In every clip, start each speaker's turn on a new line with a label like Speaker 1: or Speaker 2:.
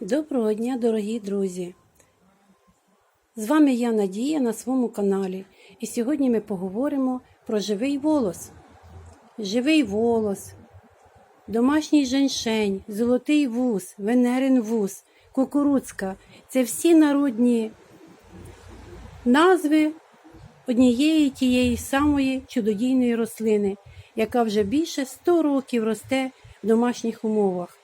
Speaker 1: Доброго дня, дорогі друзі! З вами я Надія на своєму каналі. І сьогодні ми поговоримо про живий волос. Живий волос, домашній женьшень, золотий вуз, венерин вуз, кукурудзка це всі народні назви однієї тієї самої чудодійної рослини, яка вже більше 100 років росте в домашніх умовах.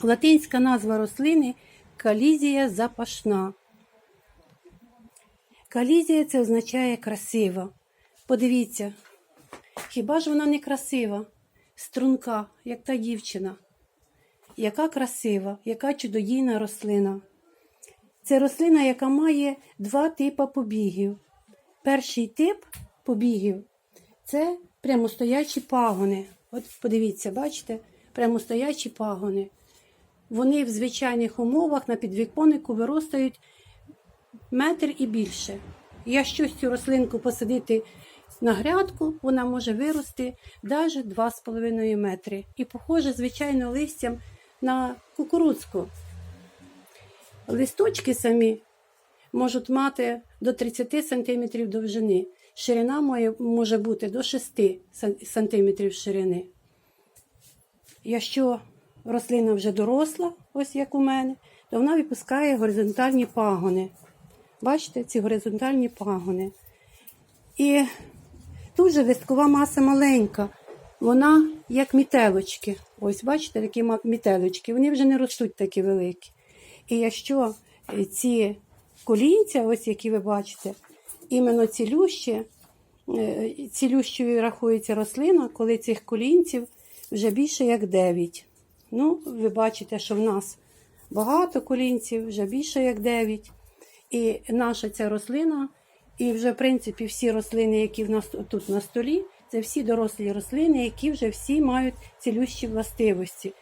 Speaker 1: Латинська назва рослини калізія запашна. Калізія це означає красива. Подивіться, хіба ж вона не красива? Струнка, як та дівчина. Яка красива, яка чудодійна рослина. Це рослина, яка має два типи побігів. Перший тип побігів це прямостоячі пагони. От подивіться, бачите, прямостоячі пагони. Вони в звичайних умовах на підвіконнику виростають метр і більше. Якщо цю рослинку посадити на грядку, вона може вирости навіть 2,5 метри. І похоже, звичайно, листям на кукурудзку. Листочки самі можуть мати до 30 см довжини. Ширина може бути до 6 см ширини. Якщо рослина вже доросла, ось як у мене, то вона випускає горизонтальні пагони. Бачите, ці горизонтальні пагони. І тут же листкова маса маленька, вона як мітелочки. Ось, бачите, такі мітелочки, вони вже не ростуть такі великі. І якщо ці колінця, ось які ви бачите, іменно цілющі, цілющою рахується рослина, коли цих колінців вже більше як 9. Ну, ви бачите, що в нас багато колінців, вже більше як 9. І наша ця рослина, і вже, в принципі, всі рослини, які в нас тут на столі, це всі дорослі рослини, які вже всі мають цілющі властивості.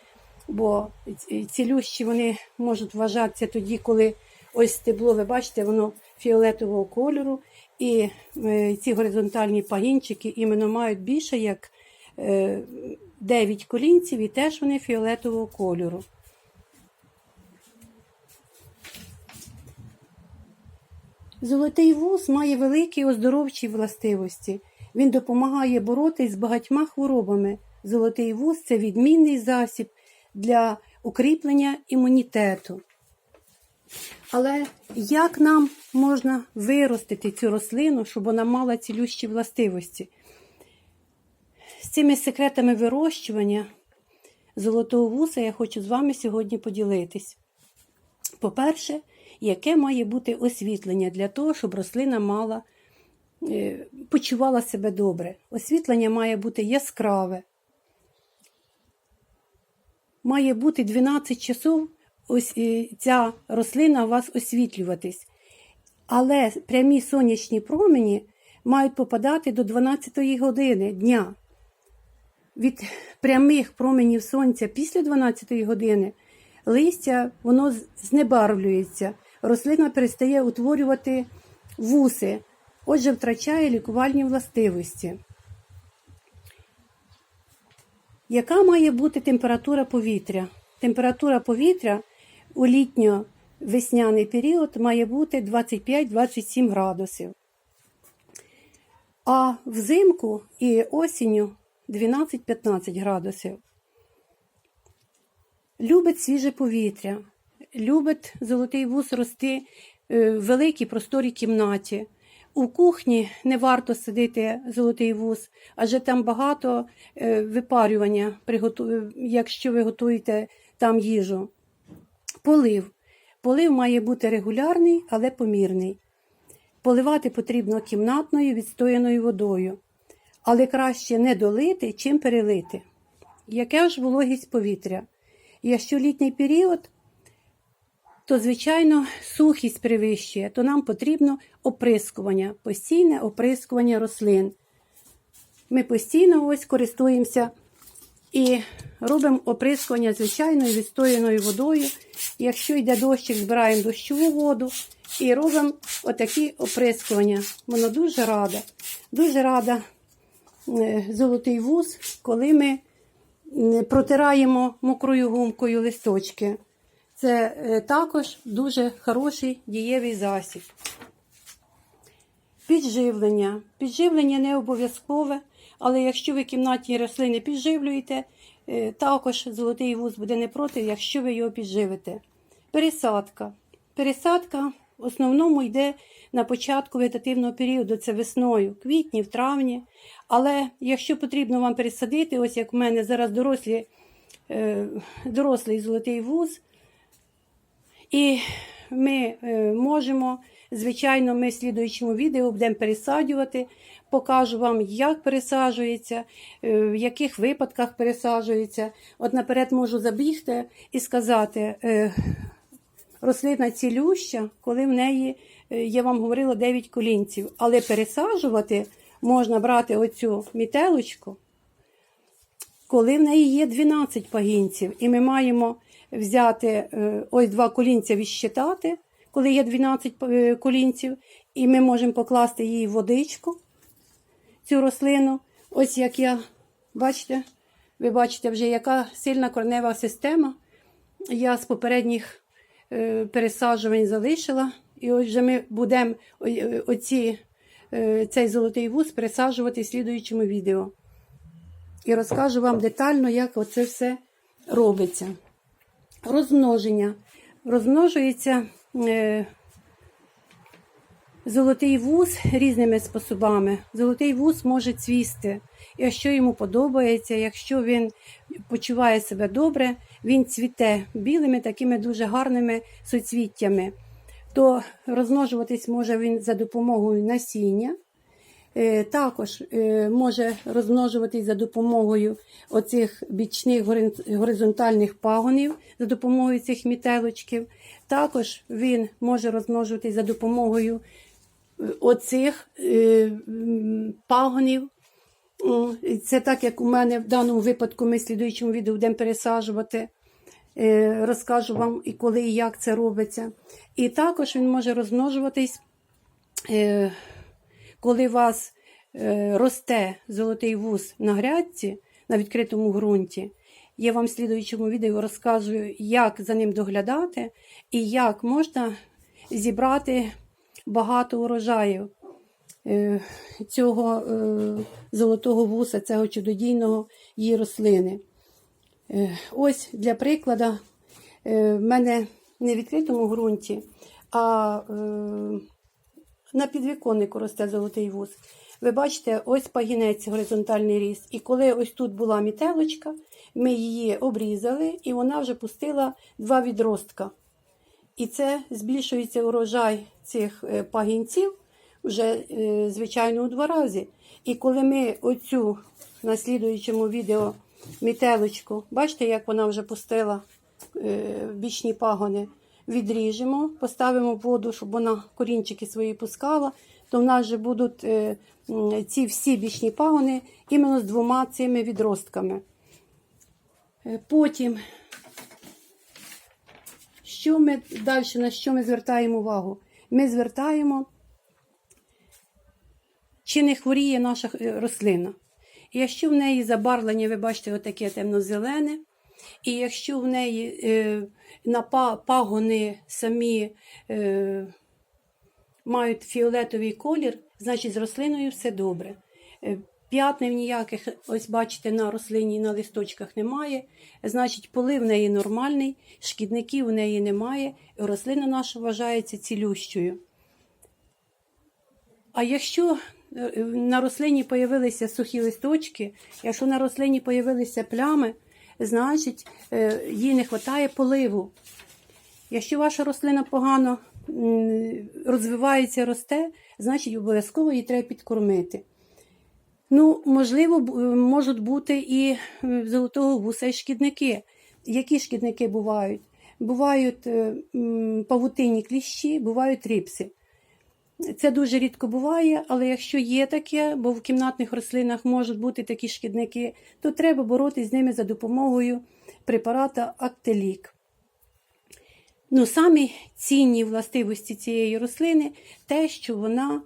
Speaker 1: Бо цілющі вони можуть вважатися тоді, коли ось стебло, ви бачите, воно фіолетового кольору. І ці горизонтальні пагінчики іменно мають більше як 9 колінців, і теж вони фіолетового кольору. Золотий вуз має великі оздоровчі властивості. Він допомагає боротись з багатьма хворобами. Золотий вуз це відмінний засіб для укріплення імунітету. Але як нам можна виростити цю рослину, щоб вона мала цілющі властивості? Цими секретами вирощування золотого вуса я хочу з вами сьогодні поділитись. По-перше, яке має бути освітлення для того, щоб рослина мала, почувала себе добре. Освітлення має бути яскраве. Має бути 12 часов ось ця рослина у вас освітлюватись. Але прямі сонячні промені мають попадати до 12 години дня. Від прямих променів сонця після 12 години листя воно знебарвлюється, рослина перестає утворювати вуси, отже, втрачає лікувальні властивості. Яка має бути температура повітря? Температура повітря у літньо-весняний період має бути 25-27 градусів. А взимку і осінню 12-15 градусів. Любить свіже повітря, любить золотий вуз рости в великій просторій кімнаті. У кухні не варто сидити золотий вуз, адже там багато випарювання, якщо ви готуєте там їжу. Полив. Полив має бути регулярний, але помірний. Поливати потрібно кімнатною відстояною водою але краще не долити, чим перелити. Яка ж вологість повітря? Якщо літній період, то, звичайно, сухість перевищує, то нам потрібно оприскування, постійне оприскування рослин. Ми постійно ось користуємося і робимо оприскування звичайною відстояною водою. Якщо йде дощик, збираємо дощову воду і робимо отакі оприскування. Воно дуже рада, дуже рада. Золотий вуз, коли ми протираємо мокрою гумкою листочки. Це е, також дуже хороший дієвий засіб. Підживлення. Підживлення не обов'язкове, але якщо ви кімнатні рослини підживлюєте, е, також золотий вуз буде не проти, якщо ви його підживите. Пересадка. Пересадка в основному йде на початку вегетативного періоду, це весною, квітні, в травні. Але якщо потрібно вам пересадити, ось як в мене зараз дорослі, е, дорослий золотий вуз, і ми е, можемо, звичайно, ми в слідуючому відео будемо пересаджувати. Покажу вам, як пересаджується, е, в яких випадках пересаджується. От наперед можу забігти і сказати, рослина цілюща, коли в неї, е, я вам говорила, 9 колінців. Але пересаджувати можна брати оцю мітелочку, коли в неї є 12 пагінців, і ми маємо взяти е, ось два колінця відщитати, коли є 12 е, колінців, і ми можемо покласти її в водичку, цю рослину. Ось як я, бачите, ви бачите вже, яка сильна корнева система. Я з попередніх пересаджувань залишила. І ось вже ми будемо оці, е, цей золотий вуз пересаджувати в слідуючому відео. І розкажу вам детально, як оце все робиться. Розмноження. Розмножується е, золотий вуз різними способами. Золотий вуз може цвісти. Якщо йому подобається, якщо він почуває себе добре, він цвіте білими такими дуже гарними суцвіттями. То розмножуватись може він за допомогою насіння. Е, Також е, може розмножуватись за допомогою оцих бічних горизонтальних пагонів, за допомогою цих мітелочків. Також він може розмножуватись за допомогою оцих е, пагонів. Це так, як у мене в даному випадку ми в слідуючому відео будемо пересаджувати. Е, Розкажу вам і коли, і як це робиться. І також він може розмножуватись. е, коли у вас росте золотий вуз на грядці на відкритому ґрунті, я вам в слідуючому відео розказую, як за ним доглядати і як можна зібрати багато урожаю е, цього е, золотого вуса, цього чудодійного її рослини. Е, Ось для прикладу, в мене не в відкритому ґрунті, а на підвіконнику росте золотий вуз. Ви бачите, ось пагінець горизонтальний ріс. І коли ось тут була мітелочка, ми її обрізали, і вона вже пустила два відростка. І це збільшується урожай цих е, пагінців вже, е, звичайно, у два рази. І коли ми оцю на слідуючому відео мітелочку, бачите, як вона вже пустила е, бічні пагони, відріжемо, поставимо воду, щоб вона корінчики свої пускала, то в нас вже будуть е, ці всі бічні пагони іменно з двома цими відростками. Е, Потім, що ми далі, на що ми звертаємо увагу? Ми звертаємо, чи не хворіє наша е, рослина. І якщо в неї забарвлення, ви бачите, отаке темно-зелене, і якщо в неї е, на пагони самі е, мають фіолетовий колір, значить з рослиною все добре. П'ятнів ніяких, ось бачите, на рослині на листочках немає. Значить, полив в неї нормальний, шкідників у неї немає, і рослина наша вважається цілющою. А якщо е, на рослині появилися сухі листочки, якщо на рослині появилися плями, значить е, їй не вистачає поливу. Якщо ваша рослина погано розвивається, росте, значить обов'язково її треба підкормити. Ну, можливо, е, можуть бути і е, золотого вуса і шкідники. Які шкідники бувають? Бувають е, павутинні кліщі, бувають ріпси. Це дуже рідко буває, але якщо є таке, бо в кімнатних рослинах можуть бути такі шкідники, то треба боротися з ними за допомогою препарата Актелік. Ну, самі цінні властивості цієї рослини те, що вона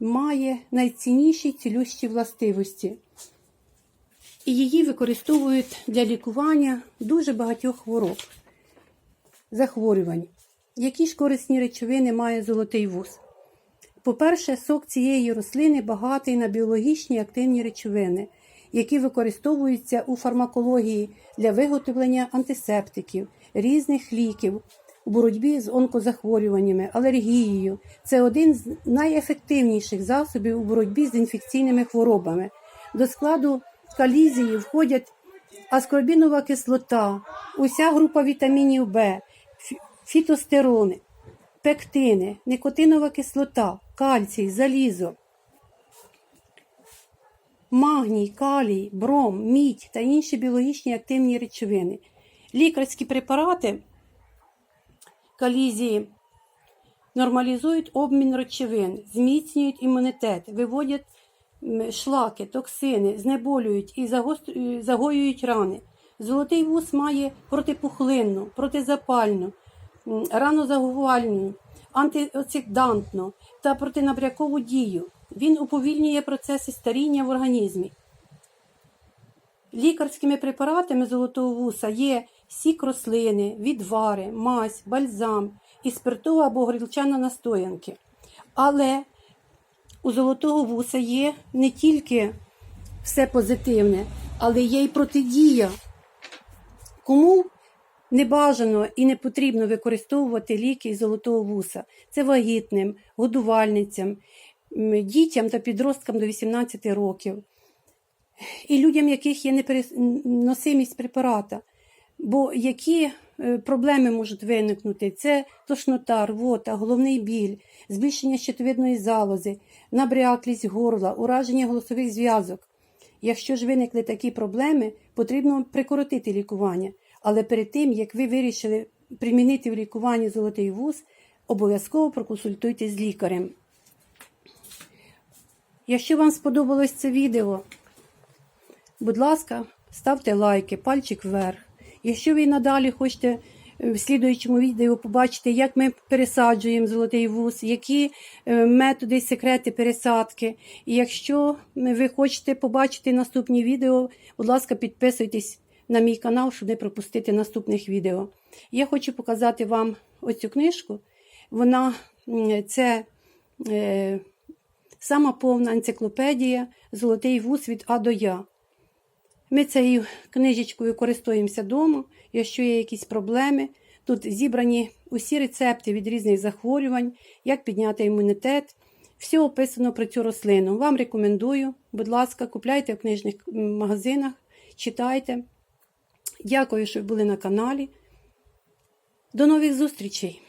Speaker 1: має найцінніші цілющі властивості. І її використовують для лікування дуже багатьох хвороб. захворювань. Які ж корисні речовини має золотий вуз? По-перше, сок цієї рослини багатий на біологічні активні речовини, які використовуються у фармакології для виготовлення антисептиків, різних ліків у боротьбі з онкозахворюваннями, алергією. Це один з найефективніших засобів у боротьбі з інфекційними хворобами. До складу калізії входять аскорбінова кислота, уся група вітамінів В, фітостерони, пектини, никотинова кислота, кальцій, залізо, магній, калій, бром, мідь та інші біологічні активні речовини. Лікарські препарати калізії нормалізують обмін речовин, зміцнюють імунітет, виводять шлаки, токсини, знеболюють і загоюють рани. Золотий вус має протипухлинну, протизапальну, ранозагувальну, антиоксидантну та протинабрякову дію. Він уповільнює процеси старіння в організмі. Лікарськими препаратами золотого вуса є сік рослини, відвари, мазь, бальзам і спиртова або горілчана настоянки. Але у золотого вуса є не тільки все позитивне, але є й протидія. Кому не бажано і не потрібно використовувати ліки із золотого вуса? Це вагітним, годувальницям, дітям та підросткам до 18 років і людям, яких є непереносимість препарата. Бо які е, проблеми можуть виникнути? Це тошнота, рвота, головний біль, збільшення щитовидної залози, набряклість горла, ураження голосових зв'язок. Якщо ж виникли такі проблеми, потрібно прикоротити лікування. Але перед тим, як ви вирішили примінити в лікуванні золотий вуз, обов'язково проконсультуйтесь з лікарем. Якщо вам сподобалось це відео, Будь ласка, ставте лайки, пальчик вверх. Якщо ви надалі хочете е, в слідуючому відео побачити, як ми пересаджуємо золотий вуз, які е, методи і секрети пересадки. І якщо ви хочете побачити наступні відео, будь ласка, підписуйтесь на мій канал, щоб не пропустити наступних відео. Я хочу показати вам оцю книжку. Вона це е, сама повна енциклопедія Золотий вуз від А до Я. Ми цією книжечкою користуємося вдома, якщо є якісь проблеми. Тут зібрані усі рецепти від різних захворювань, як підняти імунітет. Все описано про цю рослину. Вам рекомендую, будь ласка, купляйте в книжних магазинах, читайте. Дякую, що ви були на каналі. До нових зустрічей!